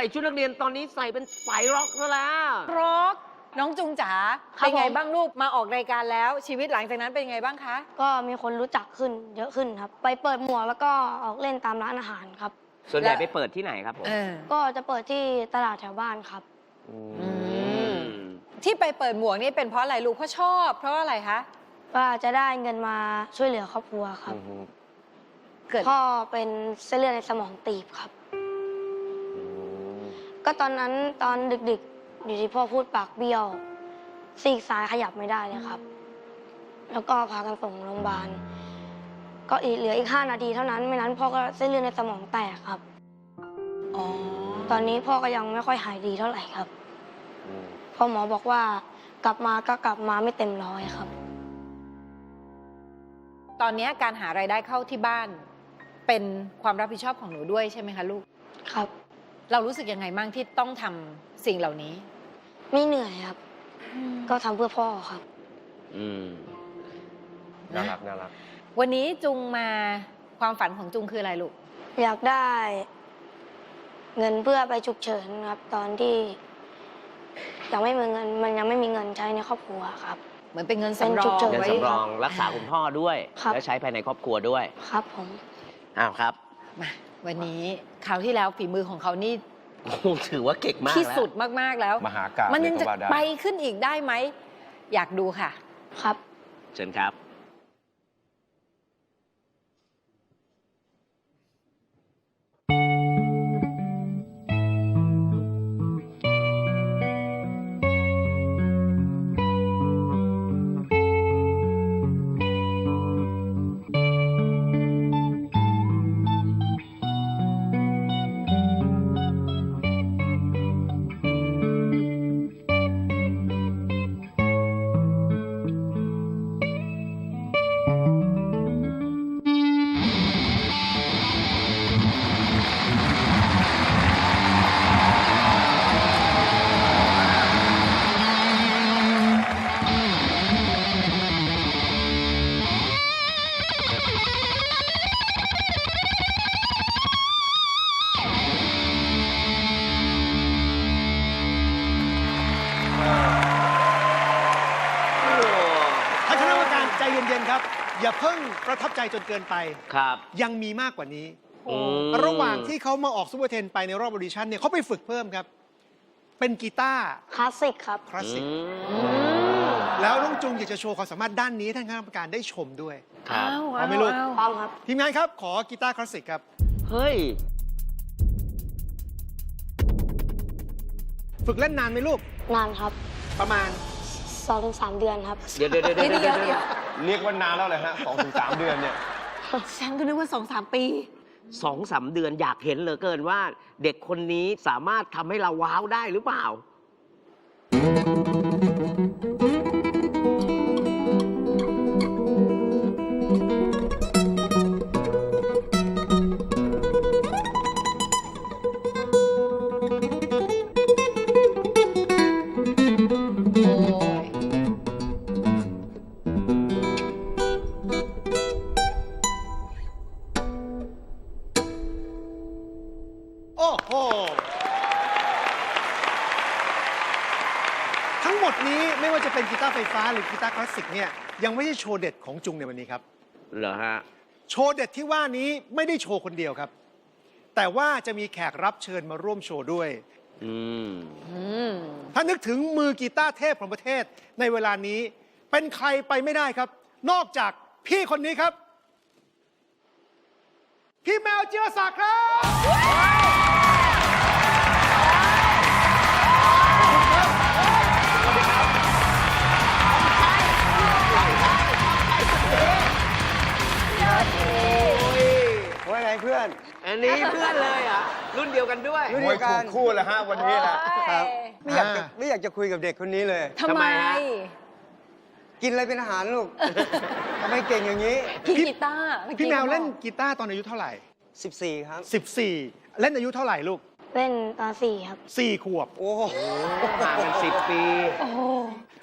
ส่ชุดนักเรียนตอนนี้ใส่เป็นสายร็อกซะแล้วร็อกน้องจุงจ๋าครับเป็นไงผม บ้างลูกมาออกรายการแล้ว ชีวิตหลังจากนั้นเป็นไงบ้างคะ ก็มีคนรู้จักขึ้นเยอะขึ้นครับ ไปเปิดหมวกแล้วก็ออกเล่นตามร้านอาหารครับ ส่วนใหญ่และไปเปิดที่ไหนครับผมเออก็จะเปิดที่ตลาดแถวบ้านครับมที่ไปเปิดหมวกนี่เป็นเพราะอะไรลูกเพราะชอบ เพราะอะไรคะว่าจะได้เงินมาช่วยเหลือครอบครัวครับอืมเกิดพ่อเป็นเส้นเลือดในสมองตีบครับ ก็ตอนนั้นตอนดึกๆอยู่ที่พ่อพูดปากเบี้ยวซีกซ้ายขยับไม่ได้เลยครับ แล้วก็พากันส่งโรงพยาบาล ก็อีกเหลืออีก5นาทีเท่านั้นไม่นั้นพ่อก็เส้นเลือดในสมองแตกครับ อ๋อ ตอนนี้พ่อก็ยังไม่ค่อยหายดีเท่าไหร่ครับเพ่อหมอบอกว่ากลับมาก็กลับมาไม่เต็มร้อยครับ ตอนนี้การหารายได้เข้าที่บ้าน เป็นความรับผิดชอบของหนูด้วยใช่ไหมคะลูก ครับ เรารู้สึกยังไงบ้างที่ต้องทำสิ่งเหล่านี้ ไม่เหนื่อยครับ ก็ทำเพื่อพ่อครับ อืมน่ารักน่ารัก วันนี้จุงมาความฝันของจุงคืออะไรลูก อยากได้ เงินเพื่อไปฉุกเฉินครับ ตอนที่ยังไม่มีเงิน มันยังไม่มีเงินใช้ในครอบครัวครับ เหมือนเป็นเงินเป็นสำรอฉุกงเฉินเงินไว้ สำรองรักษาคุณพ่อด้วย ครับ และใช้ภายในครอบครัวด้วยครับผม อ้าวครับ มา วันนี้คราวที่แล้วฝีมือของเขานี่โอ้โหถือว่าเก่งมากที่แล้วสุดมากๆแล้ว มหากาพย์มันยังเลยจะก็ว่าได้ ไปขึ้นอีกได้ไหม อยากดูค่ะ ครับ เชิญครับ เย็นๆครับ อย่าเพิ่งประทับใจจนเกินไป ครับ ยังมีมากกว่านี้ อืม ระหว่างที่เขามาออกซูเปอร์เทนไปในรอบออดิชั่นเนี่ยเขาไปฝึกเพิ่มครับ เป็นกีตาร์คลาสสิกครับ คลาสสิก อืมแล้วน้องจุงอยากจะโชว์ความสามารถด้านนี้ให้ท่านคณะกรรมการได้ชมด้วย ครับอ้าวพร้อมไหมลูกอ้าวพร้อมครับ ทีมงานครับ ขอกีตาร์คลาสสิกครับ เฮ้ย ฝึกเล่นนานไหมลูก นานครับ ประมาณ 2-3เดือนครับเดี๋ยวเดี๋ยวเดี๋ยวเดี๋ยวเดี๋ยวเดี๋ยวเดี๋ยวเรียกว่านานแล้วเลยฮะสองถึงสามเดือนเนี่ย ฉันก็นึกว่าสองสามปี สองสามเดือนอยากเห็นเหลือเกินว่า เด็กคนนี้สามารถทำให้เราว้าวได้หรือเปล่า นี้ไม่ว่าจะเป็นกีตาร์ไฟฟ้าหรือกีตาร์คลาสสิกเนี่ยยังไม่ใช่โชว์เด็ดของจุงในวันนี้ครับ เหรอฮะ โชว์เด็ดที่ว่านี้ไม่ได้โชว์คนเดียวครับ แต่ว่าจะมีแขกรับเชิญมาร่วมโชว์ด้วย อืมอืมถ้านึกถึงมือกีตาร์เทพของประเทศในเวลานี้ เป็นใครไปไม่ได้ครับ นอกจากพี่คนนี้ครับ พี่แมวเจือศักดิ์ครับ ว่าไงเพื่อน อันนี้เพื่อนเลยเหรอะ รุ่นเดียวกันด้วยรุ่นมวยถูกคู่แล้วฮะวันนี้แหละครับ ไม่อยากจะอ่าไม่อยากจะคุยกับเด็กคนนี้เลย ทำทำไมไมฮะกินอะไรเป็นอาหารลูกทำไมเก่งอย่างนี้ พี่กีตาร์อพี่กี้แมวเล่นขาบอกกีตาร์ตอนอายุเท่าไหร่ 14 ครับ 14 เล่นอายุเท่าไหร่ลูกเล่นตอนสี่ครับ 4 ขวบ โอ้โหห่างกันสิบปีโอ้โห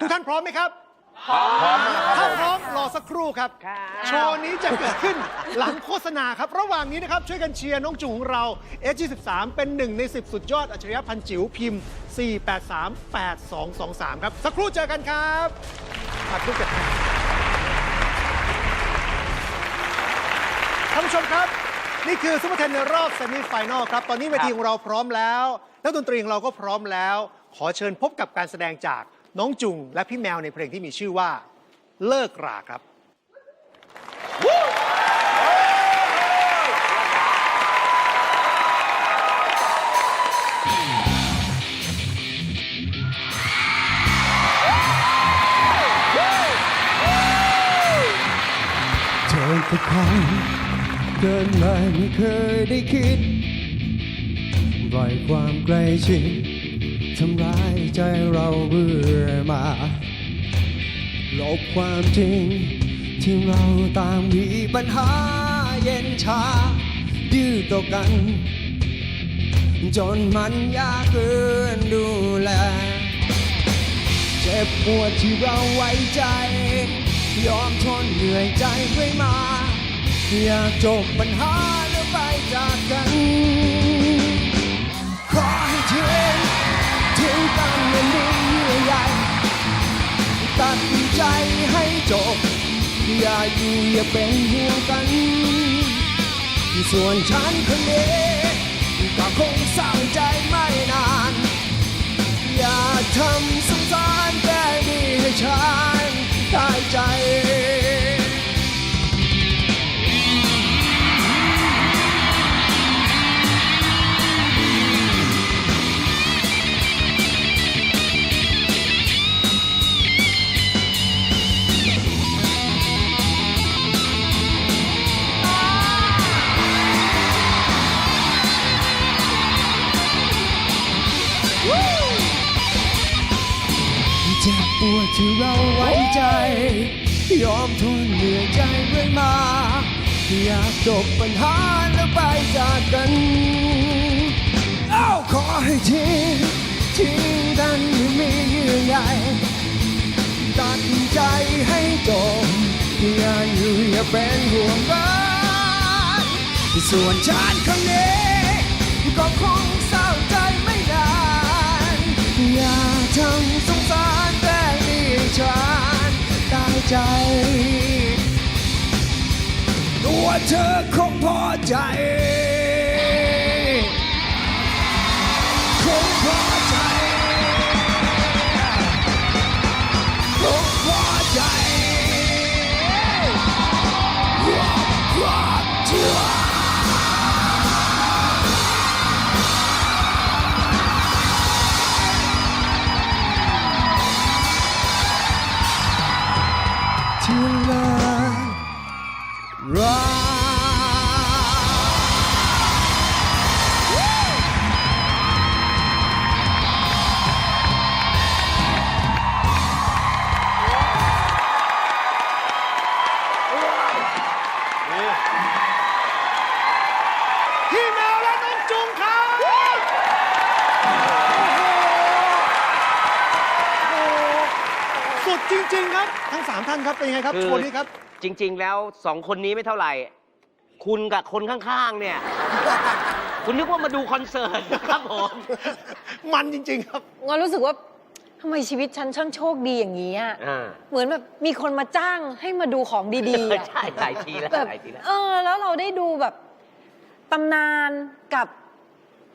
ทุกท่านพร้อมไหมครับ พร้อมมากครับถ้าผมพร้อมรอสักครู่ครับครับ โชว์นี้จะเกิดขึ้นหลังโฆษณาครับ ระหว่างนี้นะครับ ช่วยกันเชียร์น้องจุ๋งของเรา S23 เป็นหนึ่งใน 10 สุดยอดอัจฉริยะพันจิ๋วพิมพ์ 4838223 ครับ สักครู่เจอกันครับพักครู่เกิดท่านผู้ชมครับ นี่คือซุปเปอร์เทนในรอบเซมิไฟแนอลครับ ตอนนี้เวทีของเราพร้อมแล้วนักดนตรีของเราก็พร้อมแล้ว ขอเชิญพบกับการแสดงจาก น้องจุงและพี่แมวในเพลงที่มีชื่อว่า เลิกราครับ เธอกับเขาเกินเลยไม่เคยได้คิดปล่อยความใกล้ชิด ทำร้ายใจเราเรื่อมาลบความจริง ที่เราตางมีปัญหาเย็นชา ดื้อต่อกัน จนมันยากเกินดูแล เจ็บปวดที่เราไว้ใจ ยอมทนเหนื่อยใจเรื่อมา อยากจบปัญหาแล้วไปจากกัน อย่าอยู่อย่าเป็นห่วงกัน ส่วนฉันคนนี้ก็คงสร้างใจไม่นาน อย่าทำสงสารแก่ดีให้ฉันได้ใจ วที่เราไว้ใจ ยอมทนเหนื่อยใจเรื่อยมา อยากจบปัญหาแล้วไปจากกัน เอ้าขอให้ทิ้งทิ้งกันไม่มีเยื่อใยตัดใจให้จบอย่าอยู่อย่าเป็นห่วงกันส่วนฉันคนนี้ก็คงเศร้าใจไม่นานอย่าทำ ใจตัวเธอคงพอใจ สามท่านครับเป็นยังไงครับคือ โชว์นี้ครับ จริง ๆ แล้วสองคนนี้ไม่เท่าไหร่ คุณกับคนข้างๆ เนี่ย คุณนึกว่ามาดูคอนเสิร์ตนะครับผม มันจริง ๆ ครับงอนรู้สึกว่าทำไมชีวิตฉันช่างโชคดีอย่างนี้อะอ่าเหมือนแบบมีคนมาจ้างให้มาดูของดีๆอะใช่หลายทีแล้วแบบหลายทีแล้ว เออ แล้วเราได้ดูแบบตำนานกับ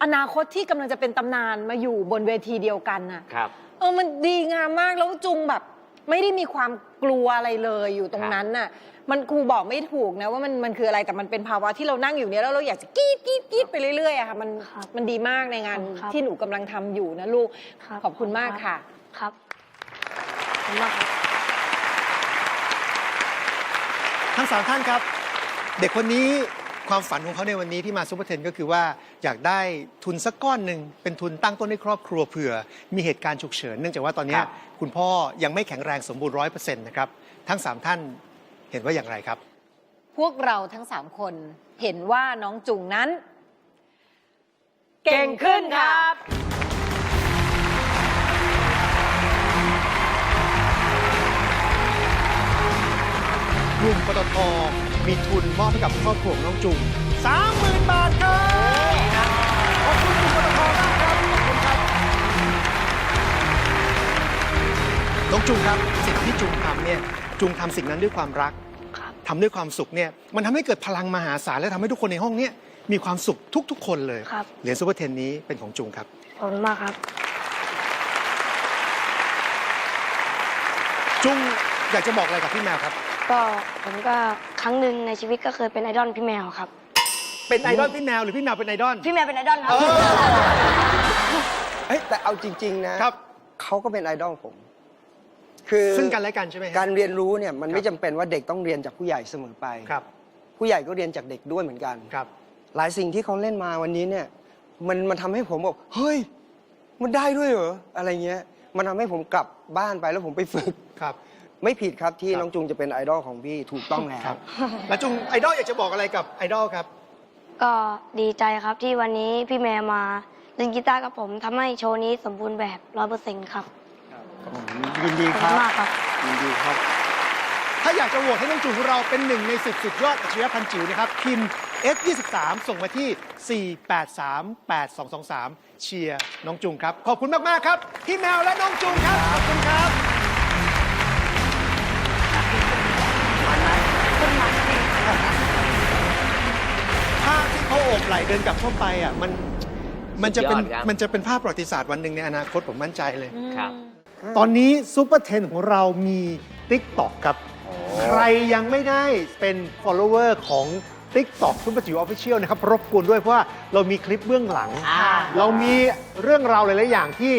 อนาคตที่กำลังจะเป็นตำนานมาอยู่บนเวทีเดียวกันน่ะ ครับ เออ มันดีงามมากแล้วจุงแบบ ไม่ได้มีความกลัวอะไรเลยอยู่ตรงนั้นน่ะ มันครูบอกไม่ถูกนะว่ามันมันคืออะไรแต่มันเป็นภาวะที่เรานั่งอยู่เนี่ยแล้วเราอยากจะกรีดกรีดกรีดไปเรื่อยๆอะค่ะมันครับมันดีมากในงานครับที่หนูกำลังทำอยู่นะลูกครับขอบคุณมากค่ะ ครับขอบคุณมากครับ ทั้งสามท่านครับ เด็กคนนี้ความฝันของเขาในวันนี้ที่มาซูเปอร์เทนก็คือว่า อยากได้ทุนสักก้อนหนึ่งเป็นทุนตั้งต้นให้ครอบครัวเผื่อ มีเหตุการณ์ฉุกเฉินเนื่องจากว่าตอนเนี้ยครับ คุณพ่อยังไม่แข็งแรงสมบูรณ์ร้อยเปอร์เซ็นต์นะครับทั้งสามท่านเห็นว่าอย่างไรครับ พวกเราทั้งสามคนเห็นว่าน้องจุงนั้น เก่งขึ้นครับ กลุ่มปตทมีทุนมอบให้กับครอบครัวของน้องจุง30,000 บา น้องจุงครับสิ่งที่จุงทำเนี่ยจุงทำสิ่งนั้นด้วยความรักครับ ทำด้วยความสุขเนี่ยมันทำให้เกิดพลังมหาศาลและทำให้ทุกคนในห้องเนี้มีความสุขทุกๆ คนเลยครับ เหรียญซูเปอร์เทนนี้เป็นของจุงครับ ขอบคุณมากครับ จุงอยากจะบอกอะไรกับพี่แมวครับ ก็ผมก็ครั้งหนึ่งในชีวิตก็เคยเป็นไอดอลพี่แมวครับ เป็นไอดอลพี่แมวหรือพี่แมวเป็นไอดอล พี่แมวเป็นไอดอลครับ เอ้ยแต่เอาจริง ๆ นะครับ เขาก็เป็นไอดอลผม คือซึ่งกันและกันใช่ไหมคการรับเรียนรู้เนี่ยมันครับไม่จำเป็นว่าเด็กต้องเรียนจากผู้ใหญ่เสมอไป ครับ ผู้ใหญ่ก็เรียนจากเด็กด้วยเหมือนกัน ครับ หลายสิ่งที่เขาเล่นมาวันนี้เนี่ยมันมันทำให้ผมบอกเฮ้ย มันได้ด้วยเหรออะไรเงี้ย มันทำให้ผมกลับบ้านไปแล้วผมไปฝึก ครับ ไม่ผิดครับที่ครับ น้องจุงจะเป็นไอดอลของพี่ถูกต้องแล้ว ครับ แล้วจุงไอดอลอยากจะบอกอะไรกับไอดอลครับ ก็ดีใจครับที่วันนี้พี่แมวมาเล่นกีตาร์กับผมทำให้โชว์นี้สมบูรณ์แบบร้อยเปอร์เซ็นต์ครับ ยินดีขอบคคุรับณมากครับ ยินดีครับ ถ้าอยากจะโหวตให้น้องจุงของเราเป็นหนึ่งในสิบสุดยอดอัจฉริยะพันจิ๋วนะครับ พิมพ์ S23 ส่งมาที่ 4838223 เชียร์น้องจุงครับ ขอบคุณมาก ๆ ครับ พี่แมวและน้องจุงครับ ขอบคุณครับ ภาพที่เขาโอบไหล่เดินกลับเข้าไปอะมันมันจะเป็นสุดยอดครับ มันจะเป็นภาพประวัติศาสตร์วันหนึ่งในอนาคตผมมั่นใจเลย ครับ ตอนนี้ซูเปอร์เทนของเรามี t ิ k t o k ครับ ใครยังไม่ได้เป็น follower ของ TikTok ซุปเปอร์จิ๋วออฟฟิเชียลนะครับ รบกวนด้วยเพราะว่าเรามีคลิปเบื้องหลัง อ่า เรามีเรื่องราวหลาย ๆ อย่างที่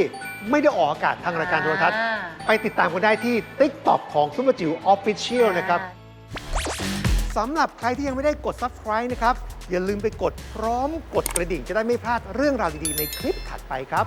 ไม่ได้ออกอากาศทางรายการโทรทัศน์ อ่า ไปติดตามกันได้ที่ TikTok ของซุปเปอร์จิ๋วออฟฟิเชียลนะครับ สำหรับใครที่ยังไม่ได้กด subscribe นะครับ อย่าลืมไปกดพร้อมกดกระดิ่งจะได้ไม่พลาดเรื่องราวดี ๆ ในคลิปถัดไปครับ